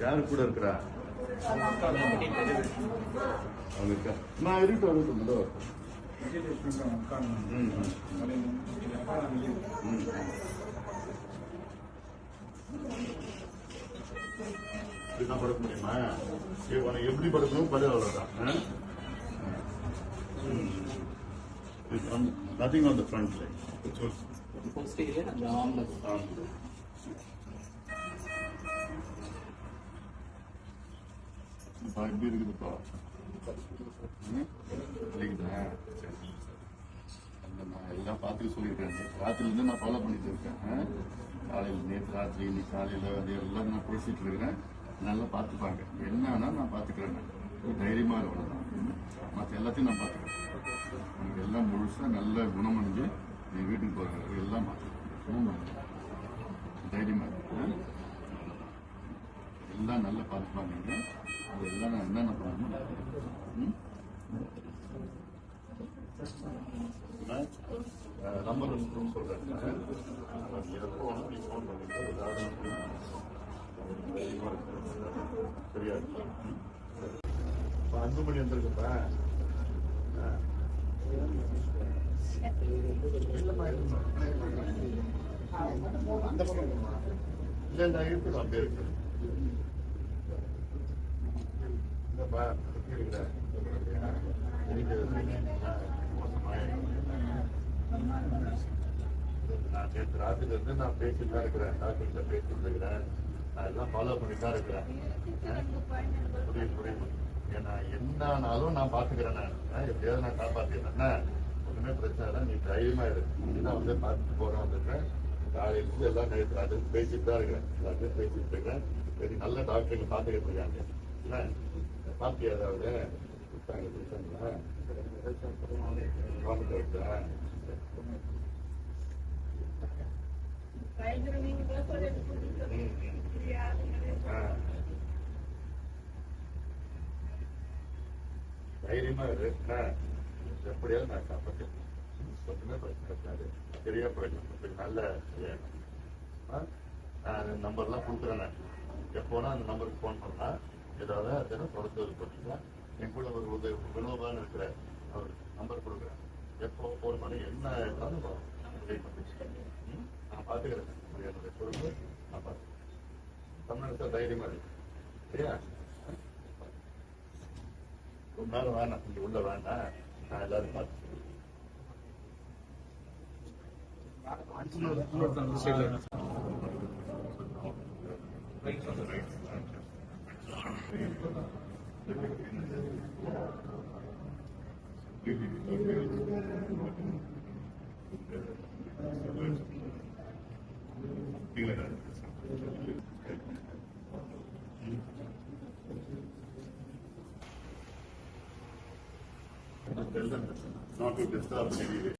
யாரு கூட இருக்கிறா? அவங்க நான் இருக்கட்டும் இருக்கட்டும். ம், ம். ம். இப்படிதான் படுக்க முடியுமா? சரி, உனக்கு எப்படி படுக்கணும்? படு அவ்வளவுதான் nothing on the front like posterior எப்படி இருக்குதுப்பா ம்? வலிக்குதா? சரி. அந்த நான் எல்லாம் பார்த்துட்டு சொல்லியிருக்கேன் ராத்திரிலேருந்து நான் ஃபாலோ பண்ணிட்டு இருக்கேன். காலையில் நேற்று ராத்திரி இன்னைக்கு காலையில் அது எல்லாம் நான் பேசிட்டு இருக்கிறேன் நல்லா பார்த்துப்பாங்க. என்னன்னா நான் பார்த்துக்கிறேன் தைரியமாக தைரியமா இருக்கணும் மற்ற எல்லாத்தையும் நான் பார்த்துக்கிறேன். உனக்கு எல்லாம் முழுசா நல்ல குணமடைஞ்சு நீ வீட்டுக்கு போகிற எல்லாம் பார்த்துக்கிறேன். தைரியமா இருக்கு எல்லாம் நல்லா பார்த்துப்பாங்க அது எல்லாம் நான் என்னென்ன பண்ணணும் ம்? நான், அஹ், நம்பர் சொல்றேன் அது இருக்கு. சரியா அன்புமணி இல்லம்மா, அந்த பக்கம் இல்ல இல்ல அப்படியே இருக்கு இல்லப்பா நான் நேற்று ராத்திரில இருந்து நான் பேசிட்டு தான் இருக்கிறேன் டாக்டர்கிட்ட பேசிட்டு இருக்கிறேன் அதெல்லாம் எல்லாம் ஃபாலோ பண்ணிட்டு தான் இருக்கிறேன். புரியுது புரியுது. ஏன்னா என்னானாலும் நான் பாத்துக்கிறேன் நான். எப்படியாவது நான் காப்பாத்திக்கிறேன் ஒண்ணுமே பிரச்சனை இல்லை. நீ தைரியமா இரு. நான் வந்து பார்த்துட்டு போறேன் வந்துருக்கேன் காலையில இருந்து எல்லாம் நேற்று அது பேசிட்டு தான் இருக்கிறேன். எல்லாத்தையும் பேசிட்டு இருக்கிறேன். சரி நல்ல டாக்டருங்க பாத்துக்கிட்டு இருக்காங்க. என்ன? பாத்தியா ஏதாவது கொடுத்தாங்க கொடுத்தாங்களா? தைரியமா இரு. எப்படியாவது நான் காப்பாற்றேன் ஒண்ணுமே பிரச்சனை இருக்காது. சரியா போயிடலாம் நல்ல ஆ? நான் அந்த நம்பர்லாம் கொடுக்குறேன் நான். எப்போனா அந்த நம்பருக்கு ஃபோன் பண்ணா ஏதாவது அதெல்லாம் தொடர்ந்து இது பண்ணிக்கலாம் என் கூட ஒரு உதவி வினோபான்னு இருக்கிற அவர் நம்பர் கொடுக்குறேன். எப்போ ஃபோன் பண்ணி என்ன இருந்தாலும் உதவி பண்ணி நான் பார்த்துக்கிறேன் என்னுடைய பொறுப்பு நான் பார்த்துக்கிறேன் தமிழ்நாட்டில் தைரியமா இருக்கு சரியா? ரொம்ப நேரம் வேணாம் கொஞ்சம் உள்ள வேண்டாம் நான் எல்லாரும் பார்த்து Not to disturb anyway.